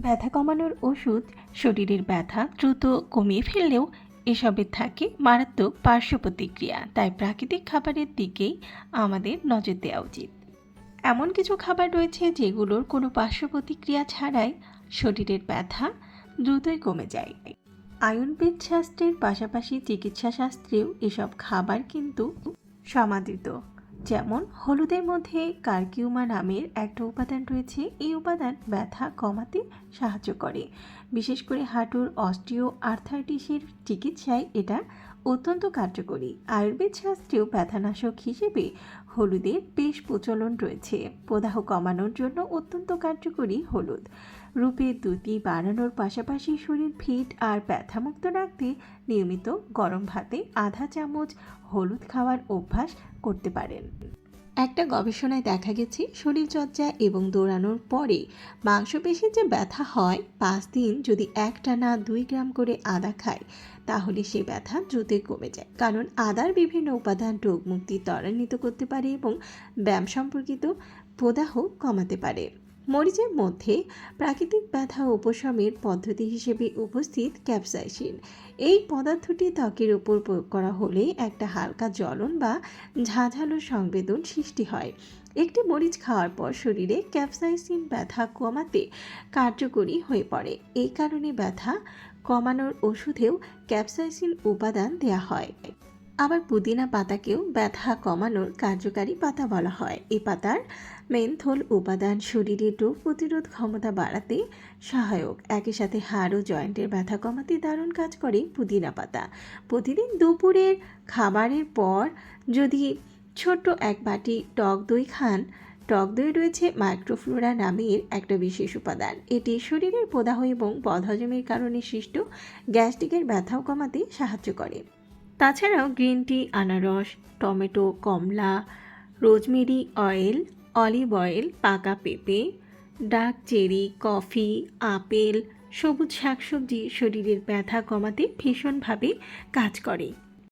ব্যথা কমানোর ওষুধ, শরীরের ব্যথা দ্রুত কমিয়ে ফেললেও এসবের থাকে মারাত্মক পার্শ্ব প্রতিক্রিয়া তাই প্রাকৃতিক খাবারের দিকেই আমাদের নজর দেওয়া উচিত। এমন কিছু খাবার রয়েছে যেগুলোর কোনো পার্শ্ব প্রতিক্রিয়া ছাড়াই শরীরের ব্যথা দ্রুতই কমে যায়। আয়ুর্বেদ শাস্ত্রের পাশাপাশি চিকিৎসা শাস্ত্রেও এসব খাবার কিন্তু সমাদৃত। যেমন হলুদের মধ্যে কার্কিউমা নামের একটা উপাদান রয়েছে। এই উপাদান ব্যথা কমাতে সাহায্য করে। বিশেষ করে হাঁটুর অস্টিও আর্থাইটিসের চিকিৎসায় এটা অত্যন্ত কার্যকরী। আয়ুর্বেদ শাস্ত্রেও ব্যথানাশক হিসেবে হলুদের বেশ প্রচলন রয়েছে। প্রদাহ কমানোর জন্য অত্যন্ত কার্যকরী হলুদ। রূপে দ্যুতি বাড়ানোর পাশাপাশি শরীর ফিট আর ব্যথামুক্ত রাখতে নিয়মিত গরম ভাতে আধা চামচ হলুদ খাওয়ার অভ্যাস করতে পারেন। একটা গবেষণায় দেখা গেছে, শরীরচর্চা এবং দৌড়ানোর পরে মাংসপেশির যে ব্যথা হয়, পাঁচ দিন যদি একটা না দুই গ্রাম করে আদা খায়, তাহলে সে ব্যথা দ্রুতই কমে যায়। কারণ আদার বিভিন্ন উপাদান রোগ মুক্তি ত্বরান্বিত করতে পারে এবং ব্যায়াম সম্পর্কিত প্রদাহ কমাতে পারে। মরিচের মধ্যে প্রাকৃতিক ব্যথা উপশমের পদ্ধতি হিসেবে উপস্থিত ক্যাপসাইসিন। এই পদার্থটি ত্বকের উপর প্রয়োগ করা হলে একটা হালকা জ্বলন বা ঝাঁঝালো সংবেদন সৃষ্টি হয়। একটি মরিচ খাওয়ার পর শরীরে ক্যাপসাইসিন ব্যথা কমাতে কার্যকরী হয়ে পড়ে। এই কারণে ব্যথা কমানোর ওষুধেও ক্যাপসাইসিন উপাদান দেওয়া হয়। আবার পুদিনা পাতাকেও ব্যথা কমানোর কার্যকারী পাতা বলা হয়। এই পাতার মেনথল উপাদান শরীরে রোগ প্রতিরোধ ক্ষমতা বাড়াতে সহায়ক। একই সাথে হাড় ও জয়েন্টের ব্যথা কমাতে দারুণ কাজ করে পুদিনা পাতা। প্রতিদিন দুপুরের খাবারের পর যদি ছোট্ট এক বাটি টক দই খান, টক দই রয়েছে মাইক্রোফ্লোরা নামের একটা বিশেষ উপাদান। এটি শরীরের প্রদাহ এবং বদহজমের কারণে সৃষ্ট গ্যাস্ট্রিকের ব্যথাও কমাতে সাহায্য করে। তাছাড়াও গ্রিন টি, আনারস, টমেটো, কমলা, রোজমেরি অয়েল, অলিভ অয়েল, পাকা পেঁপে, ডাক চেরি, কফি, আপেল, সবুজ শাকসবজি শরীরের ব্যথা কমাতে ভীষণভাবে কাজ করে।